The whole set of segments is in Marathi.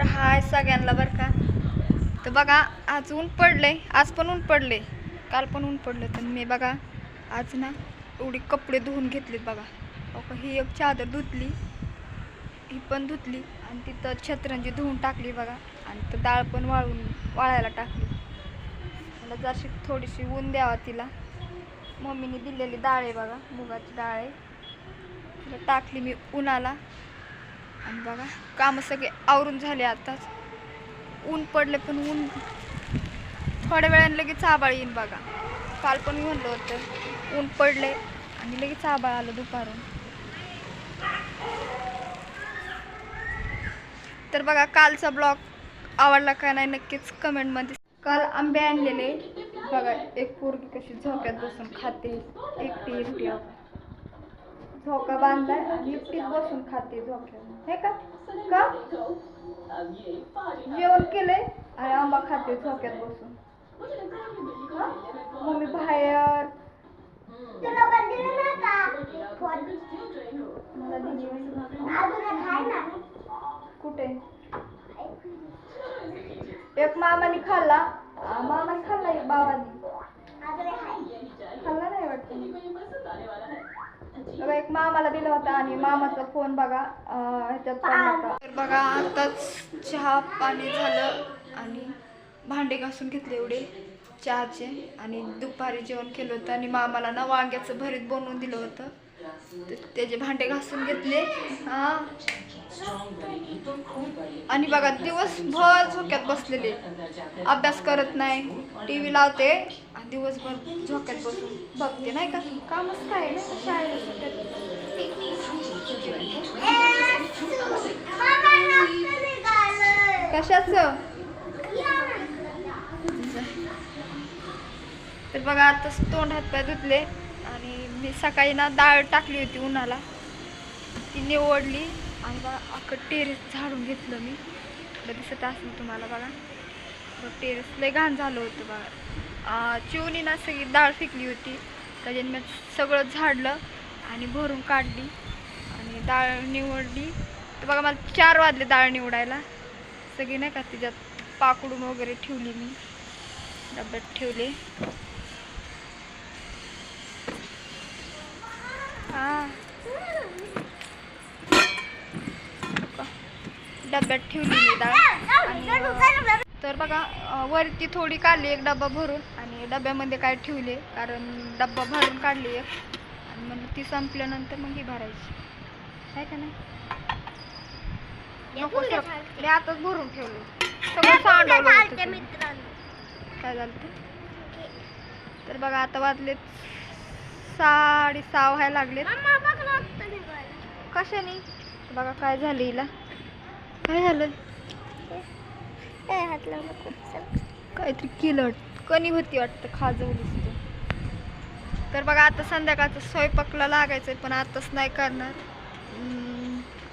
तर हाय सगळ्यांना बरं का. तर बघा आज ऊन पडले आज पण ऊन पडले काल पण ऊन पडलं तर मी बघा आज ना एवढी कपडे धुवून घेतलेत बघा. अगं ही एक चादर धुतली. ही पण धुतली. आणि तिथं छत्रंजी धुवून टाकली बघा. आणि तर डाळ पण वाळून वाळायला टाकली. मला जरशी थोडीशी ऊन द्यावा तिला. मम्मीने दिलेली डाळ आहे बघा. मुगाची डाळ आहे. तिला टाकली मी उन्हाला. आणि बघा कामं सगळे आवरून झाले आताच. ऊन पडले पण ऊन. थोड्या वेळाने लगेच आबाळ येईन बघा. काल पण म्हणलं होतं ऊन पडले आणि लगेच आबाळ आलं दुपारून. तर बघा कालचा ब्लॉग आवडला का नाही नक्कीच कमेंटमध्ये काल आंबे आणलेले. बघा एक पोरगी कशी झोक्यात बसून खाते. एकटी एकटी. झोका बांधलाय एकटीच बसून खाते झोक्यात हे का? का? जेवण केलंय आणि आंबा खाते झोक्यात बसून? मम्मी बाहेर. कुठे? एक मामाने खाल्ला. मामाने खाल्ला एक बाबाने. खाल्ला नाही वाटतं. बघा एक मामाला दिला होता आणि मामाचा फोन बघा ह्याच्यात पडला होता. तर बघा आताच चहा पाणी झालं आणि भांडे घासून घेतले एवढे. चहाचे आणि दुपारी जेवण केलं होतं आणि मामाला ना वांग्याचं भरीत बनवून दिलं होतं. तर त्याचे भांडे घासून घेतले. हा. आणि बघा दिवसभर झोक्यात बसलेले. अभ्यास करत नाही. टी व्ही लावते आणि दिवसभर झोक्यात बसून बघते नाही का? कामच काय आहे तर बघा आताच तोंड हात पाय धुतले आणि मी सकाळी ना डाळ टाकली होती उन्हाला. ती निवडली. आणि बघा अख्खं टेरेस झाडून घेतलं मी. तर दिसत असेल तुम्हाला बघा. बघ टेरेस लय घाण झालं होतं बघा. चिवणी ना सगळी डाळ फेकली होती. त्याच्याने मी सगळं झाडलं आणि भरून काढली आणि डाळ निवडली. तर बघा मला चार वाजले डाळ निवडायला. सगळी नाही का तिच्यात पाकडून वगैरे ठेवली मी. डब्यात ठेवले हा डब्यात ठेवली डाळ. तर बघा वरती थोडी काढली एक डब्बा भरून आणि डब्यामध्ये काय ठेवले कारण डब्बा भरून काढली एक. आणि मग ती संपल्यानंतर मग ही भरायची. आहे का नाही? आताच भरून ठेवलं. सगळं सांडवलं. काय झालं? तर बघा आता वाजले साडे सहा व्हायला लागलेत. कशाने? बघा काय झालं हिला. काय झालं? काहीतरी किलट कणी होती वाटतं खाजवलीस तू तर बघा आता संध्याकाळचं स्वयंपाकला लागायचंय पण आताच नाही करणार.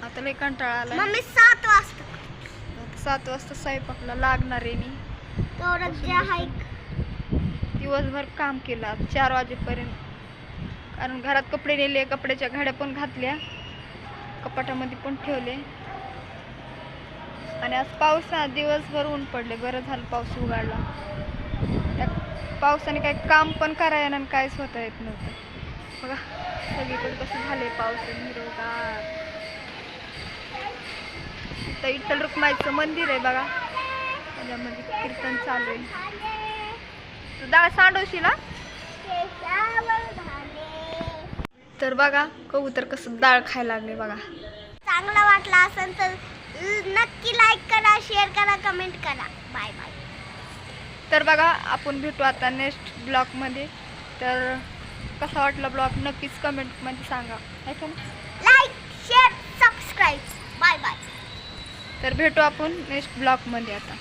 आता लय कंटाळा आला मम्मी सात वाजता. सात वाजता स्वयंपाकला लागणार आहे मी. दिवसभर काम केलं चार वाजेपर्यंत. कारण घरात कपडे नेले कपड्याच्या घड्या पण घातल्या. कपाटामध्ये पण ठेवले. आणि आज पाऊस दिवसभर ऊन पडले बरं झालं पाऊस उघडला. त्या पावसाने काही काम पण करायला आणि काहीच होता येत नव्हतं. बघा सगळीकडे कसं झाले पाऊस हिरवगार. इथं विठ्ठल रुक्माईचं मंदिर आहे बघा. त्याच्यामध्ये कीर्तन चालू आहे. तू डाळ सांडवशील ना तर बघा कबूतर कसं डाळ खायला लागले बघा. चांगला वाटला असेल तर नक्की लाईक करा शेअर करा कमेंट करा. बाय बाय तर बघा आपण भेटू आता नेक्स्ट ब्लॉगमध्ये तर कसा वाटला ब्लॉग नक्कीच कमेंटमध्ये सांगा. आहे का नाही? Like share subscribe bye bye तर भेटू आपण नेक्स्ट ब्लॉगमध्ये आता.